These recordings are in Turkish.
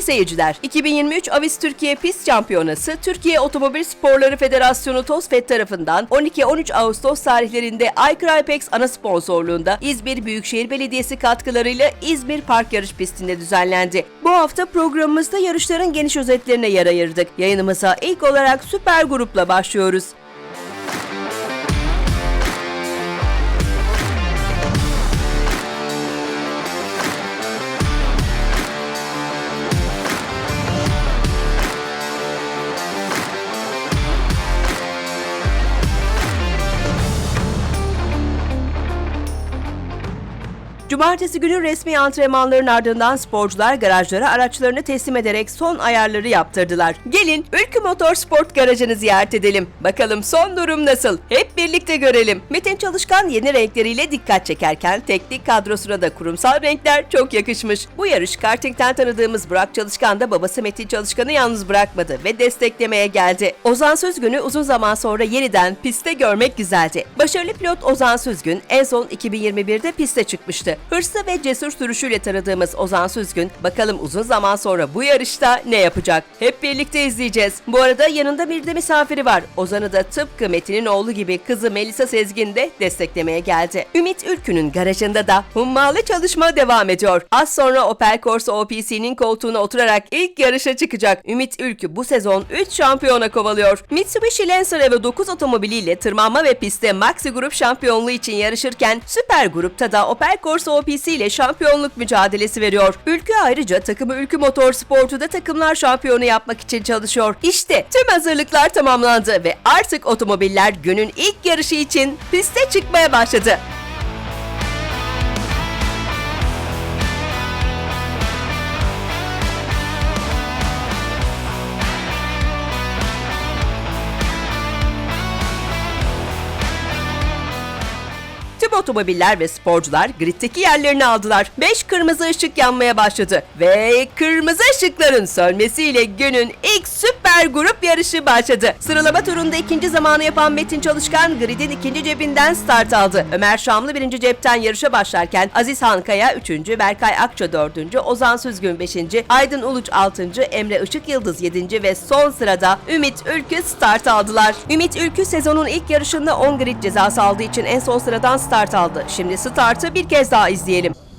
Sevgili seyirciler, 2023 Avis Türkiye Pist Şampiyonası Türkiye Otomobil Sporları Federasyonu TOSFED tarafından 12-13 Ağustos tarihlerinde Aykır Ipex ana sponsorluğunda İzmir Büyükşehir Belediyesi katkılarıyla İzmir Park Yarış Pisti'nde düzenlendi. Bu hafta programımızda yarışların geniş özetlerine yer ayırdık. Yayınımıza ilk olarak süper grupla başlıyoruz. Cumartesi günü resmi antrenmanların ardından sporcular garajlara araçlarını teslim ederek son ayarları yaptırdılar. Gelin Ülkü Motorsport garajını ziyaret edelim. Bakalım son durum nasıl? Hep birlikte görelim. Metin Çalışkan yeni renkleriyle dikkat çekerken teknik kadrosuna da kurumsal renkler çok yakışmış. Bu yarış kartingten tanıdığımız Burak Çalışkan da babası Metin Çalışkan'ı yalnız bırakmadı ve desteklemeye geldi. Ozan Süzgün'ü uzun zaman sonra yeniden pistte görmek güzeldi. Başarılı pilot Ozan Süzgün en son 2021'de piste çıkmıştı. Hırslı ve cesur sürüşüyle tanıdığımız Ozan Süzgün bakalım uzun zaman sonra bu yarışta ne yapacak? Hep birlikte izleyeceğiz. Bu arada yanında bir de misafiri var. Ozan'ı da tıpkı Metin'in oğlu gibi kızı Melisa Sezgin de desteklemeye geldi. Ümit Ülkü'nün garajında da hummalı çalışma devam ediyor. Az sonra Opel Corsa OPC'nin koltuğuna oturarak ilk yarışa çıkacak. Ümit Ülkü bu sezon 3 şampiyona kovalıyor. Mitsubishi Lancer Evo 9 otomobiliyle tırmanma ve pistte Maxi Grup şampiyonluğu için yarışırken Süper Grup'ta da Opel Corsa OPC ile şampiyonluk mücadelesi veriyor. Ülkü ayrıca takımı Ülkü Motorsportu'da takımlar şampiyonu yapmak için çalışıyor. İşte tüm hazırlıklar tamamlandı ve artık otomobiller günün ilk yarışı için piste çıkmaya başladı. Tüm otomobiller ve sporcular griddeki yerlerini aldılar. 5 kırmızı ışık yanmaya başladı. Ve kırmızı ışıkların sönmesiyle günün ilk süper grup yarışı başladı. Sıralama turunda ikinci zamanı yapan Metin Çalışkan gridin ikinci cebinden start aldı. Ömer Şamlı birinci cepten yarışa başlarken Aziz Hankaya üçüncü, Berkay Akça dördüncü, Ozan Süzgün beşinci, Aydın Uluç altıncı, Emre Işık Yıldız yedinci ve son sırada Ümit Ülkü start aldılar. Ümit Ülkü sezonun ilk yarışında 10 grid cezası aldığı için en son sıradan start aldı. Şimdi startı bir kez daha izleyelim.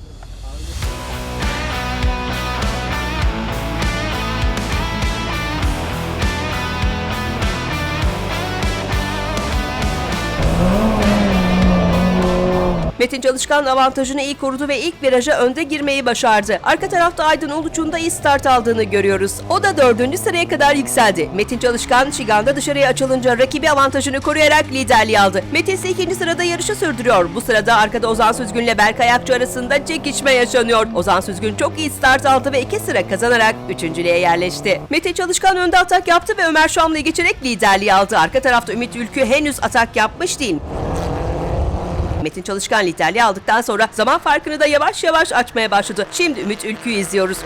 Metin Çalışkan avantajını iyi korudu ve ilk viraja önde girmeyi başardı. Arka tarafta Aydın Uluç'un da iyi start aldığını görüyoruz. O da dördüncü sıraya kadar yükseldi. Metin Çalışkan Şigan'da dışarıya açılınca rakibi avantajını koruyarak liderliği aldı. Metin ise ikinci sırada yarışı sürdürüyor. Bu sırada arkada Ozan Süzgün ile Berkay Akçı arasında çekişme yaşanıyor. Ozan Süzgün çok iyi start aldı ve iki sıra kazanarak üçüncülüğe yerleşti. Metin Çalışkan önde atak yaptı ve Ömer Şamlı'yı geçerek liderliği aldı. Arka tarafta Ümit Ülkü henüz atak yapmış değil. Metin Çalışkan liderliği aldıktan sonra zaman farkını da yavaş yavaş açmaya başladı. Şimdi Ümit Ülkü'yü izliyoruz.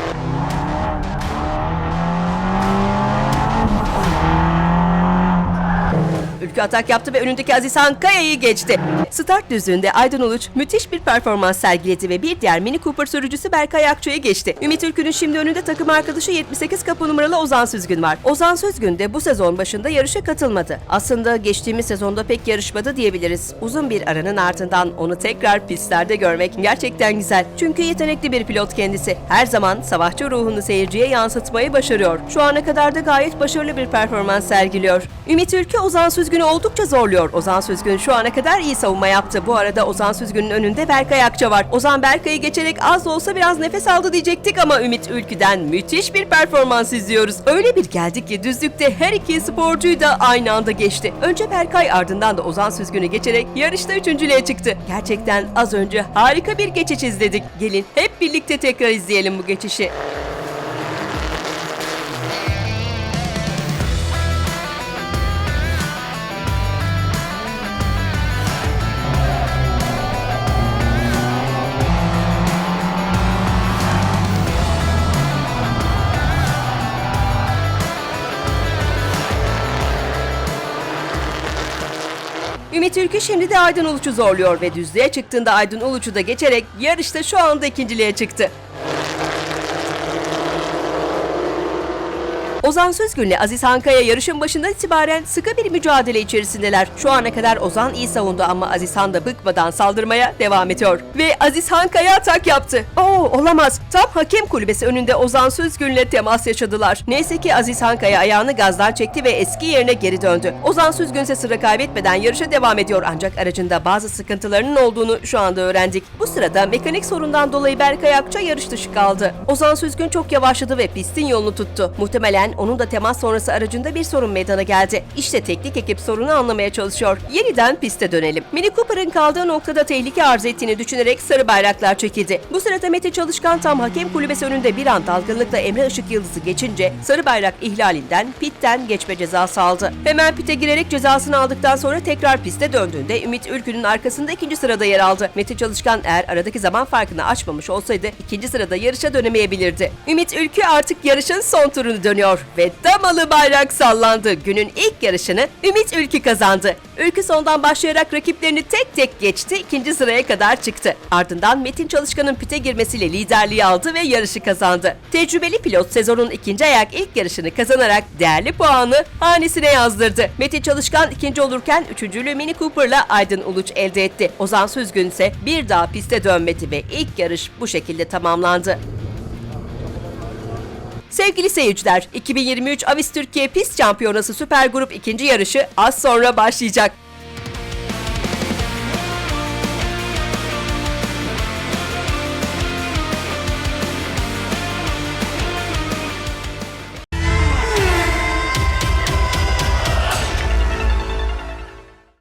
Ülkü atak yaptı ve önündeki Aziz Han Kaya'yı geçti. Start düzlüğünde Aydın Uluç müthiş bir performans sergiledi ve bir diğer Mini Cooper sürücüsü Berkay Akço'yu geçti. Ümit Ülkü'nün şimdi önünde takım arkadaşı 78 kapı numaralı Ozan Süzgün var. Ozan Süzgün de bu sezon başında yarışa katılmadı. Aslında geçtiğimiz sezonda pek yarışmadı diyebiliriz. Uzun bir aranın ardından onu tekrar pistlerde görmek gerçekten güzel. Çünkü yetenekli bir pilot kendisi. Her zaman savaşçı ruhunu seyirciye yansıtmayı başarıyor. Şu ana kadar da gayet başarılı bir performans sergiliyor. Ümit Ülkü Ozan Süzgün'ü oldukça zorluyor. Ozan Süzgün şu ana kadar iyi savunma yaptı. Bu arada Ozan Süzgün'ün önünde Berkay Akça var. Ozan Berkay'ı geçerek az da olsa biraz nefes aldı diyecektik ama Ümit Ülkü'den müthiş bir performans izliyoruz. Öyle bir geldik ki düzlükte her iki sporcuyu da aynı anda geçti. Önce Berkay ardından da Ozan Süzgün'ü geçerek yarışta üçüncülüğe çıktı. Gerçekten az önce harika bir geçiş izledik. Gelin hep birlikte tekrar izleyelim bu geçişi. Ümit Ülkü şimdi de Aydın Uluç'u zorluyor ve düzlüğe çıktığında Aydın Uluç'u da geçerek yarışta şu anda ikinciliğe çıktı. Ozan Süzgün'le Aziz Hankaya yarışın başından itibaren sıkı bir mücadele içerisindeler. Şu ana kadar Ozan iyi savundu ama Aziz Han da bıkmadan saldırmaya devam ediyor. Ve Aziz Hankaya atak yaptı. Oo olamaz. Tam hakem kulübesi önünde Ozan Süzgün'le temas yaşadılar. Neyse ki Aziz Hankaya ayağını gazdan çekti ve eski yerine geri döndü. Ozan Süzgün ise sıra kaybetmeden yarışa devam ediyor ancak aracında bazı sıkıntılarının olduğunu şu anda öğrendik. Bu sırada mekanik sorundan dolayı Berkay Akça yarış dışı kaldı. Ozan Süzgün çok yavaşladı ve pistin yolunu tuttu. Muhtemelen onun da temas sonrası aracında bir sorun meydana geldi. İşte teknik ekip sorunu anlamaya çalışıyor. Yeniden piste dönelim. Mini Cooper'ın kaldığı noktada tehlike arz ettiğini düşünerek sarı bayraklar çekildi. Bu sırada Mete Çalışkan tam hakem kulübesi önünde bir an dalgınlıkla Emre Işık Yıldız'ı geçince sarı bayrak ihlalinden pitten geçme cezası aldı. Hemen pite girerek cezasını aldıktan sonra tekrar piste döndüğünde Ümit Ülkü'nün arkasında ikinci sırada yer aldı. Mete Çalışkan eğer aradaki zaman farkını açmamış olsaydı ikinci sırada yarışa dönemeyebilirdi. Ümit Ülkü artık yarışın son turunu dönüyor ve damalı bayrak sallandı. Günün ilk yarışını Ümit Ülkü kazandı. Ülkü sondan başlayarak rakiplerini tek tek geçti, ikinci sıraya kadar çıktı. Ardından Metin Çalışkan'ın pite girmesiyle liderliği aldı ve yarışı kazandı. Tecrübeli pilot sezonun ikinci ayak ilk yarışını kazanarak değerli puanı hanesine yazdırdı. Metin Çalışkan ikinci olurken üçüncülüğü Mini Cooper'la Aydın Uluç elde etti. Ozan Süzgün ise bir daha piste dönmedi ve ilk yarış bu şekilde tamamlandı. Sevgili seyirciler, 2023 Avis Türkiye Pist Şampiyonası Süper Grup ikinci yarışı az sonra başlayacak.